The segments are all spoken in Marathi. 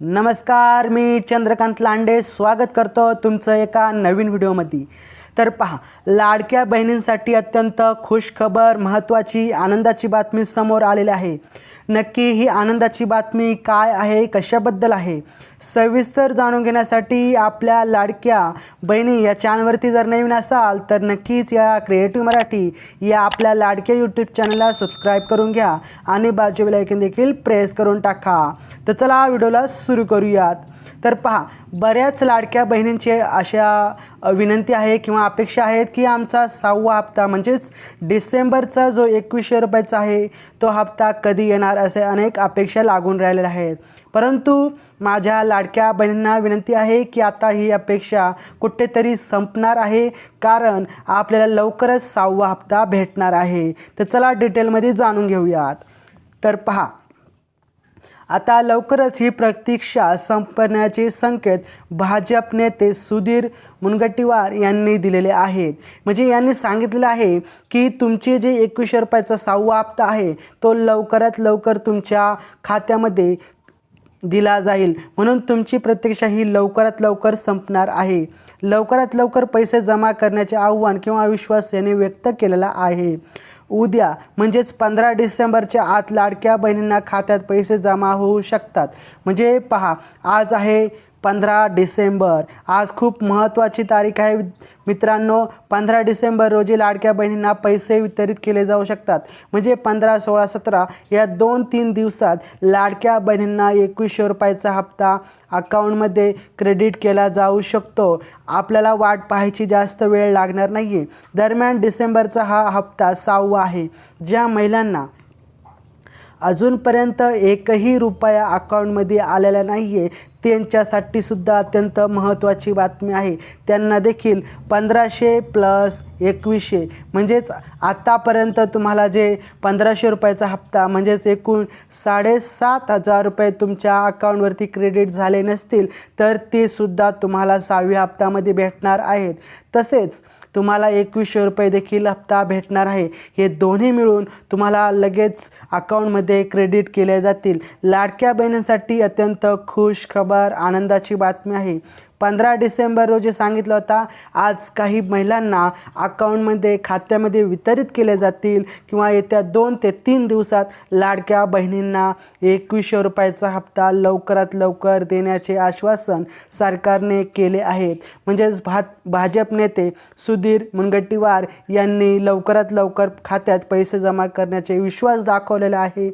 नमस्कार मी चंद्रकांत लांडे. स्वागत करतो तुमचं एका नवीन व्हिडिओमध्ये. तर पहा लाडक्या बहिणींसाठी अत्यंत खुश खबर महत्त्वाची आनंदाची बातमी समोर आलेली आहे. नक्की ही आनंदाची बातमी काय आहे कशाबद्दल आहे? सविस्तर जाणून घेण्यासाठी आपल्या लाडक्या बहिणी या चॅनलवरती जर नवीन असाल तर नक्कीच या क्रिएटिव्ह मराठी या आपल्या लाडक्या यूट्यूब चॅनलला सबस्क्राईब करून घ्या आणि बाजू बेलायकन देखील प्रेस करून टाका. तर चला व्हिडिओला सुरू करूयात. तर पहा बऱ्याच लाडक्या बहिणींची अशा विनंती आहे किंवा अपेक्षा आहेत की आमचा सहावा हप्ता म्हणजेच डिसेंबरचा जो एकवीसशे रुपयाचा आहे तो हप्ता कधी येणार असे अनेक अपेक्षा लागून राहिलेल्या आहेत. परंतु माझ्या लाडक्या बहिणींना विनंती आहे की आता ही अपेक्षा कुठेतरी संपणार आहे कारण आपल्याला लवकरच सहावा हप्ता भेटणार आहे. तर चला डिटेलमध्ये जाणून घेऊयात. तर पहा आता लवकरच ही प्रतीक्षा संपण्याचे संकेत भाजप नेते सुधीर मुनगट्टीवार यांनी दिलेले आहेत. म्हणजे यांनी सांगितलेलं आहे की तुमचे जे एकवीसशे रुपयाचा सहावा हप्ता आहे तो लवकरात लवकर तुमच्या खात्यामध्ये दिला जाईल. म्हणून तुमची प्रतीक्षा ही लवकरात लवकर संपणार आहे. लवकरात लवकर पैसे जमा करण्याचे आव्हान किंवा विश्वास यांनी व्यक्त केलेला आहे. उद्या म्हणजेच पंधरा डिसेंबरच्या आत लाडक्या बहिणींना खात्यात पैसे जमा होऊ शकतात. म्हणजे पहा आज आहे पंधरा डिसेंबर. आज खूप महत्त्वाची तारीख आहे. मित्रांनो पंधरा डिसेंबर रोजी लाडक्या बहिणींना पैसे वितरित केले जाऊ शकतात. म्हणजे पंधरा सोळा सतरा या दोन तीन दिवसात लाडक्या बहिणींना एकवीसशे रुपयाचा हप्ता अकाउंटमध्ये क्रेडिट केला जाऊ शकतो. आपल्याला वाट पाहायची जास्त वेळ लागणार नाही आहे दरम्यान डिसेंबरचा हा हप्ता सहावा आहे. ज्या महिलांना अजूनपर्यंत एकही रुपया अकाउंटमध्ये आलेला नाही आहे त्यांच्यासाठी सुद्धा अत्यंत महत्त्वाची बातमी आहे. त्यांना देखील पंधराशे प्लस एकवीसशे. म्हणजेच आत्तापर्यंत तुम्हाला जे पंधराशे रुपयाचा हप्ता म्हणजेच एकूण साडेसात हजार रुपये तुमच्या अकाउंटवरती क्रेडिट झाले नसतील तर ते सुद्धा तुम्हाला सहाव्या हप्त्यामध्ये भेटणार आहेत. तसेच तुम्हाला एकवीसशे रुपये देखील हप्ता भेटणार आहे. हे दोन्ही मिळून तुम्हाला लगेच अकाउंटमध्ये क्रेडिट केले जातील. लाडक्या बहिणींसाठी अत्यंत खुश खबर आनंदाची बातमी आहे. पंधरा डिसेंबर रोजी सांगितलं होता आज काही महिलांना अकाउंटमध्ये खात्यामध्ये वितरित केले जातील किंवा येत्या दोन ते तीन दिवसात लाडक्या बहिणींना एकवीसशे रुपयाचा हप्ता लवकरात लवकर देण्याचे आश्वासन सरकारने केले आहेत. म्हणजेच भा भाजप नेते सुधीर मुनगट्टीवार यांनी लवकरात लवकर खात्यात पैसे जमा करण्याचे विश्वास दाखवलेला आहे.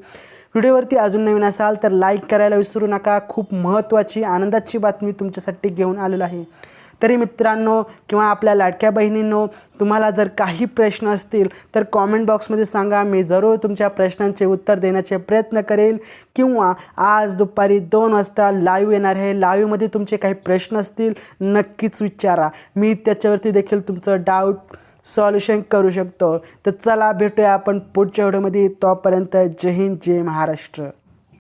व्हिडिओवरती अजून नवीन असाल तर लाईक करायला विसरू नका. खूप महत्त्वाची आनंदाची बातमी तुमच्यासाठी घेऊन आलेलो आहे. तरी मित्रांनो किंवा आपल्या लाडक्या बहिणींनो तुम्हाला जर काही प्रश्न असतील तर कॉमेंट बॉक्समध्ये सांगा. मी जरूर तुमच्या प्रश्नांचे उत्तर देण्याचे प्रयत्न करेल. किंवा आज दुपारी दोन वाजता लाईव्ह येणार आहे. लाईव्हमध्ये तुमचे काही प्रश्न असतील नक्कीच विचारा. मी त्याच्यावरती देखील तुमचं डाऊट सॉल्युशन करू शकतो. तर चला भेटूया आपण पुढच्या व्हिडिओमध्ये. तोपर्यंत जय हिंद जय महाराष्ट्र.